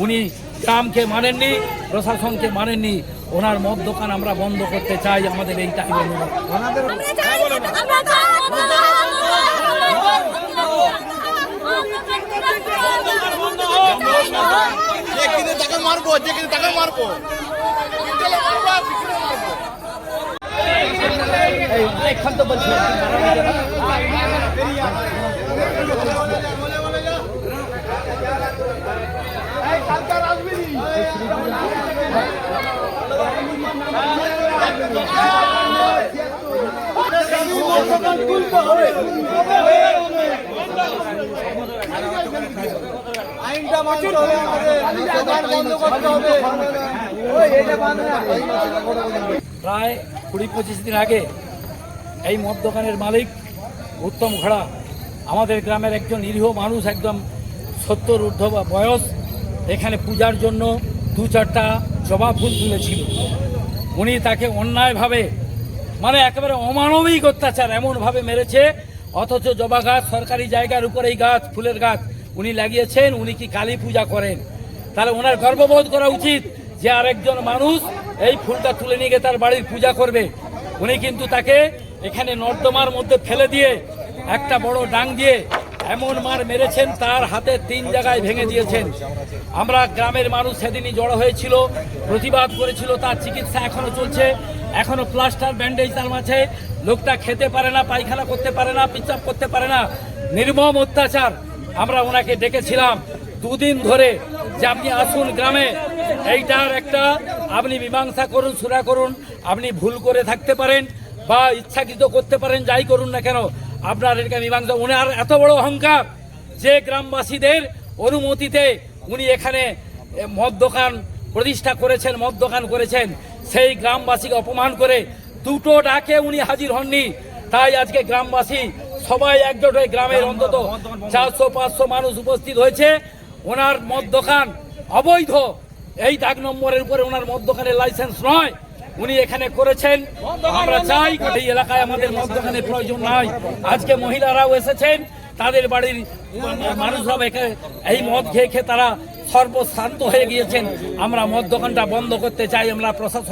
উনি গ্রামকে মানেননি প্রশাসনকে মানেননি ওনার মদ দোকান আমরা বন্ধ করতে চাই আমাদের এইটাই অনুরোধ আমরা চাই আমরা চাই যে কিনে তাকে মারবো। এই তো বলছি আইনটা হবে প্রায় কুড়ি পঁচিশ দিন আগে এই মদ দোকানের মালিক উত্তম ঘোড়া, আমাদের গ্রামের একজন নিরীহ মানুষ, একদম সত্তর ঊর্ধ্ব বয়স এখানে পূজার জন্য দু চারটা জবা ফুল তুলেছিল। উনি তাকে অন্যায়ভাবে মানে একেবারে অমানবিক অত্যাচার এমনভাবে মেরেছে, অথচ জবা গাছ সরকারি জায়গার উপর এই গাছ, ফুলের গাছ উনি লাগিয়েছেন, উনি কি কালী পূজা করেন? তাহলে ওনার গর্ববোধ করা উচিত যে আরেকজন মানুষ এই ফুলটা তুলে নিয়ে গিয়ে তার বাড়ির পূজা করবে। উনি কিন্তু তাকে এখানে নর্দমার মধ্যে ফেলে দিয়ে একটা বড় ডাং দিয়ে এমন মার মেরেছেন, তার হাতে তিন জায়গায় ভেঙে দিয়েছেন। আমরা গ্রামের মানুষ সেদিনই জড়ো হয়েছিল, প্রতিবাদ করেছিল, তার চিকিৎসা এখনও চলছে। এখনও প্লাস্টার, ব্যান্ডেজ তার মাঝে। লোকটা খেতে পারে না, পায়খানা করতে পারে না পিচাপ করতে পারে না। নির্মম অত্যাচার আমরা ওনাকে ডেকেছিলাম। দুদিন ধরে যে আপনি আসুন গ্রামে, এইটার একটা, আপনি মীমাংসা করুন, সুরা করুন, আপনি ভুল করে থাকতে পারেন বা ইচ্ছাকৃত করতে পারেন, যাই করুন না কেন আপনার এটা মীমাংসা ওনার এত বড় অহংকার যে গ্রামবাসীদের অনুমতিতে উনি এখানে মদ দোকান প্রতিষ্ঠা করেছেন মদ দোকান করেছেন। সেই গ্রামবাসীকে অপমান করে দুটো ডাকে উনি হাজির হননি। তাই আজকে গ্রামবাসী সবাই একজোট হয়ে গ্রামের অন্তত চারশো পাঁচশো মানুষ উপস্থিত হয়েছে। ওনার মদ দোকান অবৈধ। এই দাগ নম্বরের উপরে ওনার মদ দোকানের লাইসেন্স নয়। উনি এখানে করেছেন। আমরা চাই এই এলাকায় আমাদের মদ দোকানের প্রয়োজন নাই। আজকে মহিলারাও এসেছেন, তাদের বাড়ির মানুষরা এই মদ খেয়ে খেয়ে তারা সর্বশান্ত হয়ে গিয়েছেন। আমরা মদ দোকানটা বন্ধ করতে চাই, আমরা প্রশাসন